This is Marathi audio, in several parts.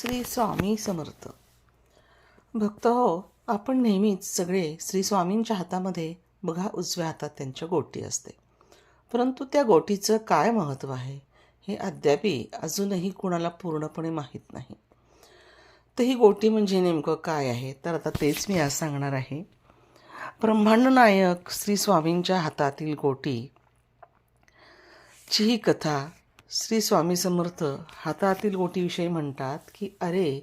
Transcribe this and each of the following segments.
श्री स्वामी समर्थ. भक्त हो आपण नेहमीच सगळे श्री स्वामींच्या हातामध्ये बघा उजव्या हातात त्यांच्या गोटी असते. परंतु त्या गोटीचं काय महत्त्व आहे हे अद्यापी अजूनही कुणाला पूर्णपणे माहीत नाही. तर ही गोटी म्हणजे नेमकं काय आहे तर आता तेच मी आज सांगणार आहे. ब्रह्मांड नायक श्री स्वामींच्या हातातील गोटी ची ही कथा श्री स्वामी समर्थ हातातील गोटीविषयी म्हणतात की अरे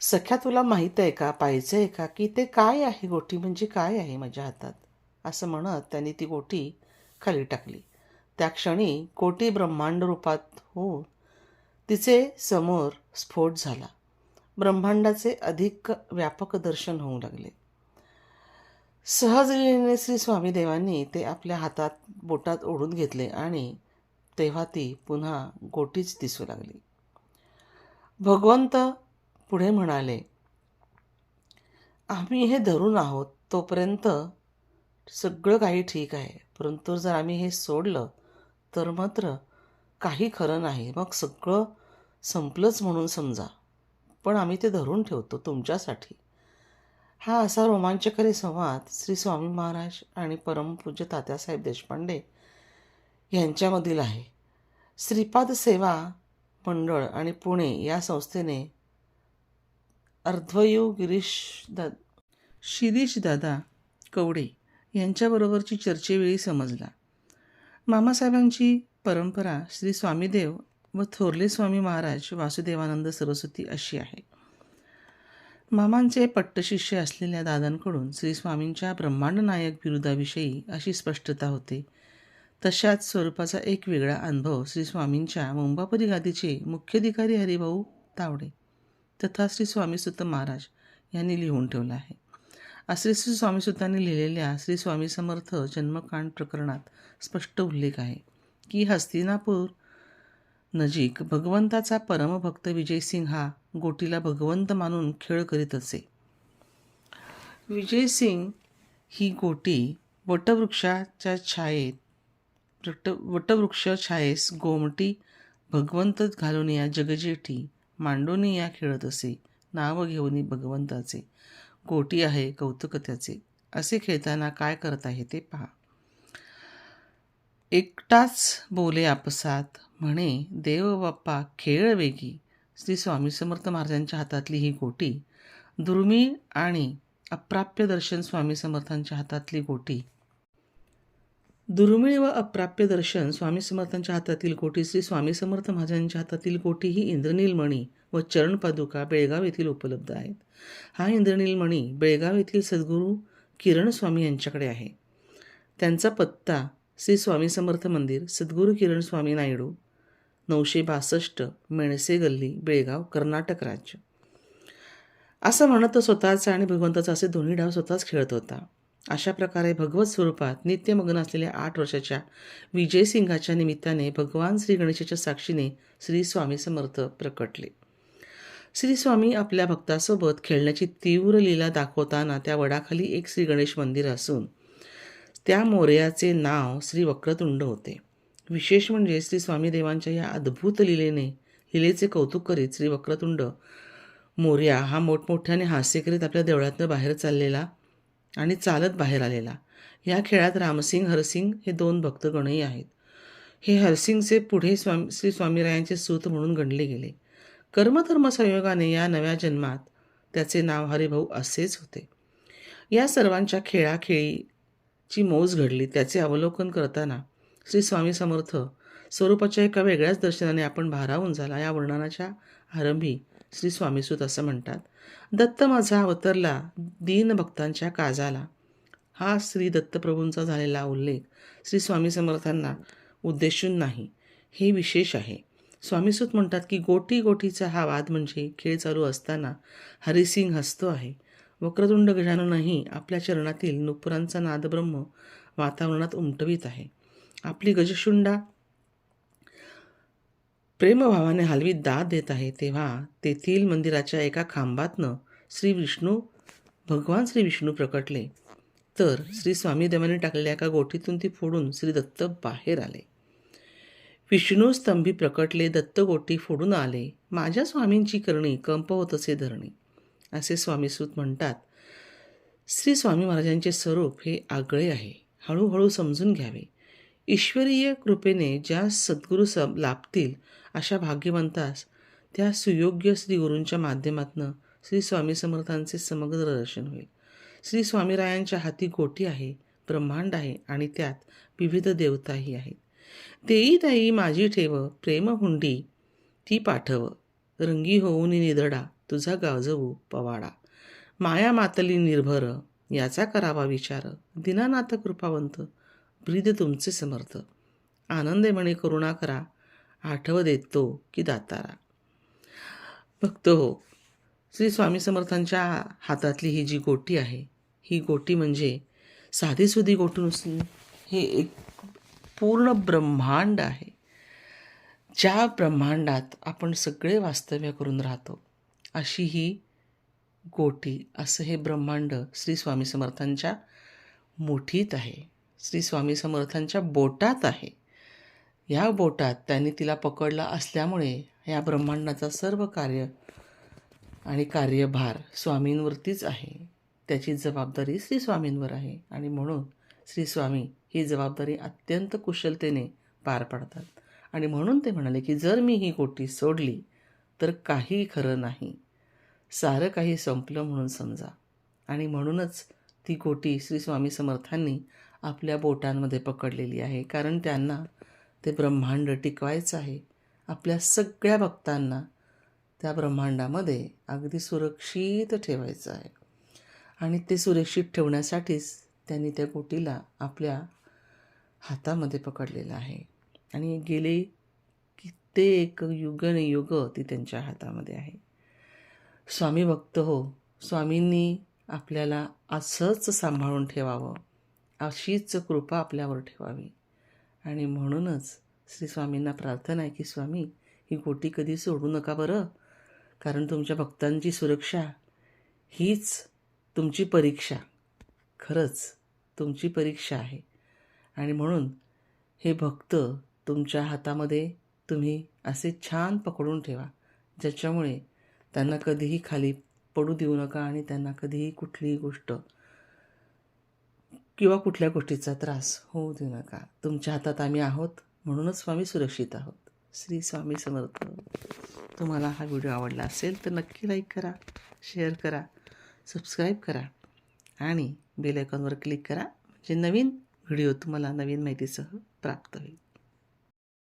सख्या तुला माहीत आहे का? पाहायचं आहे का? की ते काय आहे गोटी? म्हणजे काय आहे माझ्या हातात? असं म्हणत त्यांनी ती गोटी खाली टाकली. त्या क्षणी गोटी ब्रह्मांड रूपात होऊन तिचे समोर स्फोट झाला. ब्रह्मांडाचे अधिक व्यापक दर्शन होऊ लागले. सहजरीने श्री स्वामी देवांनी ते आपल्या हातात बोटात ओढून घेतले आणि तेव्हा ती पुन्हा गोटीच दिसू लागली. भगवंत पुढे म्हणाले आम्ही हे धरून आहोत तोपर्यंत सगळं काही ठीक आहे. परंतु जर आम्ही हे सोडलं तर मात्र काही खरं नाही. मग सगळं संपलंच म्हणून समजा. पण आम्ही ते धरून ठेवतो तुमच्यासाठी. हा असा रोमांचकारी संवाद श्री स्वामी महाराज आणि परमपूज्य तात्यासाहेब देशपांडे यांच्यामधील आहे. श्रीपाद सेवा मंडळ आणि पुणे या संस्थेने अर्ध्वयू गिरीश दा शिरीष दादा कवडे यांच्याबरोबरची चर्चेवेळी समजला. मामासाहेबांची परंपरा श्री स्वामीदेव व थोरले स्वामी महाराज वासुदेवानंद सरस्वती अशी आहे. मामांचे पट्टशिष्य असलेल्या दादांकडून श्री स्वामींच्या ब्रह्मांड नायक बिरुदाविषयी अशी स्पष्टता होते. तशाच स्वरूपाचा एक वेगळा अनुभव श्री स्वामींच्या मुंबापुरी गादीचे मुख्याधिकारी हरिभाऊ तावडे तथा श्री स्वामीसुत महाराज यांनी लिहून ठेवला आहे. असे श्री स्वामीसुतांनी लिहिलेल्या श्री स्वामी समर्थ जन्मकांड प्रकरणात स्पष्ट उल्लेख आहे की हस्तिनापूर नजीक भगवंताचा परमभक्त विजयसिंग हा गोटीला भगवंत मानून खेळ करीत असे. विजयसिंग ही गोटी वटवृक्षाच्या छायेत वट वटवृक्ष छायेस गोमटी भगवंत घालून या जगजेठी मांडोनी या खेळत असे. नाव घेऊन भगवंताचे. गोटी आहे कौतुक त्याचे असे खेळताना काय करत आहे ते पहा. एकटाच बोले आपसात. म्हणे देव बाप्पा खेळ वेगी. श्री स्वामी समर्थ महाराजांच्या हातातली ही गोटी दुर्मिळ आणि अप्राप्य दर्शन स्वामी समर्थांच्या हातातली गोटी दुर्मिळ व अप्राप्य दर्शन स्वामी समर्थांच्या हातातील कोटी श्री स्वामी समर्थ महाराजांच्या हातातील कोटी ही इंद्रनीलमणी व चरणपादुका बेळगाव येथील उपलब्ध आहेत. हा इंद्रनीलमणी बेळगाव येथील सद्गुरू किरण स्वामी यांच्याकडे आहे. त्यांचा पत्ता श्री स्वामी समर्थ मंदिर सद्गुरू किरण स्वामी नायडू नऊशे बासष्ट मेणसे गल्ली बेळगाव कर्नाटक राज्य. असं म्हणत तो स्वतःचा आणि भगवंताचा असे दोन्ही डाव स्वतःच खेळत होता. अशा प्रकारे भगवत स्वरूपात नित्यमग्न असलेल्या आठ वर्षाच्या विजयसिंगाच्या निमित्ताने भगवान श्री गणेशाच्या साक्षीने श्री स्वामी समर्थ प्रकटले. श्री स्वामी आपल्या भक्तासोबत खेळण्याची तीव्र लीला दाखवताना त्या वडाखाली एक श्री गणेश मंदिर असून त्या मोर्याचे नाव श्री वक्रतुंड होते. विशेष म्हणजे श्री स्वामी देवांच्या या अद्भुत लीलेने लीलेचे कौतुक करीत श्री वक्रतुंड मोर्या हा मोठमोठ्याने हास्य करीत आपल्या देवळातनं बाहेर चाललेला आणि चालत बाहेर आलेला. या खेळात रामसिंग हरसिंग हे दोन भक्तगणही आहेत. हे हरसिंगचे पुढे स्वामी श्री स्वामीरायांचे सूत म्हणून गणले गेले. कर्मधर्म संयोगाने या नव्या जन्मात त्याचे नाव हरिभाऊ असेच होते. या सर्वांच्या खेळाखेळीची मोज घडली. त्याचे अवलोकन करताना श्री स्वामी समर्थ स्वरूपाच्या एका वेगळ्याच दर्शनाने आपण भारावून झाला. या वर्णनाच्या आरंभी श्री स्वामीसूत असं म्हणतात दत्त माझा अवतरला दीनभक्तांच्या काजाला. हा श्री दत्तप्रभूंचा झालेला उल्लेख श्री स्वामी समर्थांना उद्देशून नाही हे विशेष आहे. स्वामीसूत म्हणतात की गोटी गोटीचा हा वाद म्हणजे खेळ चालू असताना हरिसिंग हसतो आहे. वक्रतुंड गजाननही आपल्या चरणातील नुपुरांचा नादब्रह्म वातावरणात उमटवीत आहे. आपली गजशुंडा प्रेमभावाने हलवीत दाद देत आहे तेव्हा तेथील मंदिराच्या एका खांबातनं श्री विष्णू भगवान श्री विष्णू प्रकटले. तर श्री स्वामी देवाने टाकलेल्या एका गोठीतून ती फोडून श्री दत्त बाहेर आले. विष्णूस्तंभी प्रकटले दत्त गोटी फोडून आले. माझ्या स्वामींची करणी कंपवत असे धरणी. असे स्वामीसूत म्हणतात. श्री स्वामी महाराजांचे स्वरूप हे आगळे आहे. हळूहळू समजून घ्यावे. ईश्वरीय कृपेने ज्या सद्गुरू स लाभतील अशा भाग्यवंतास त्या सुयोग्य श्री गुरूंच्या माध्यमातनं श्री स्वामी समर्थांचे समग्र दर्शन होईल. श्री स्वामीरायांच्या हाती गोटी आहे ब्रह्मांड आहे आणि त्यात विविध देवताही आहेत. देई ताई माझी ठेव प्रेमहुंडी ती पाठव. रंगी होऊन निधडा तुझा गाजवू पवाडा. माया मातली निर्भर याचा करावा विचार. दिनानाथ कृपावंत ब्रीद तुमचे समर्थ. आनंदे म्हणे करुणा करा आठव देतो की दातारा. भक्त हो श्री स्वामी समर्थांच्या हातातली ही जी गोटी आहे ही गोटी म्हणजे साधीसुधी गोटी नसून हे एक पूर्ण ब्रह्मांड आहे. ज्या ब्रह्मांडात आपण सगळे वास्तव्य करून राहतो अशी ही गोटी असं हे ब्रह्मांड श्री स्वामी समर्थांच्या मुठीत आहे. श्री स्वामी समर्थांच्या बोटात आहे. या बोटात त्यांनी तिला पकडला असल्यामुळे या ब्रह्मांडाचा सर्व कार्य आणि कार्यभार स्वामींवरतीच आहे. त्याची जबाबदारी श्री स्वामींवर आहे आणि म्हणून श्री स्वामी ही जबाबदारी अत्यंत कुशलतेने पार पाडतात. आणि म्हणून ते म्हणाले की जर मी ही गोटी सोडली तर काही खरं नाही. सारं काही संपलं म्हणून समजा. आणि म्हणूनच ती गोटी श्री स्वामी समर्थांनी आपल्या बोटांमध्ये पकडलेली आहे. कारण त्यांना ते ब्रह्मांड टिकवायचं आहे. आपल्या सगळ्या भक्तांना त्या ब्रह्मांडामध्ये अगदी सुरक्षित ठेवायचं आहे. आणि ते सुरक्षित ठेवण्यासाठीच त्यांनी त्या गोटीला आपल्या हातामध्ये पकडलेलं आहे. आणि गेले कित्येक युगनयुग ती त्यांच्या हातामध्ये आहे. स्वामी भक्त हो स्वामींनी आपल्याला असंच सांभाळून ठेवावं. अशीच कृपा आपल्यावर ठेवावी. आणि म्हणूनच श्री स्वामींना प्रार्थना आहे की स्वामी ही गोटी कधी सोडू नका बरं. कारण तुमच्या भक्तांची सुरक्षा हीच तुमची परीक्षा. खरंच तुमची परीक्षा आहे. आणि म्हणून हे भक्त तुमच्या हातामध्ये तुम्ही असे छान पकडून ठेवा ज्याच्यामुळे त्यांना कधीही खाली पडू देऊ नका आणि त्यांना कधीही कुठलीही गोष्ट किंवा कुठल्या गोष्टीचा त्रास होऊ देऊ नका. तुमच्या हातात आम्ही आहोत म्हणूनच स्वामी सुरक्षित आहोत. श्री स्वामी समर्थ. तुम्हाला हा व्हिडिओ आवडला असेल तर नक्की लाईक करा शेअर करा सबस्क्राईब करा आणि बेल आयकॉनवर क्लिक करा म्हणजे नवीन व्हिडिओ तुम्हाला नवीन माहितीसह प्राप्त होईल.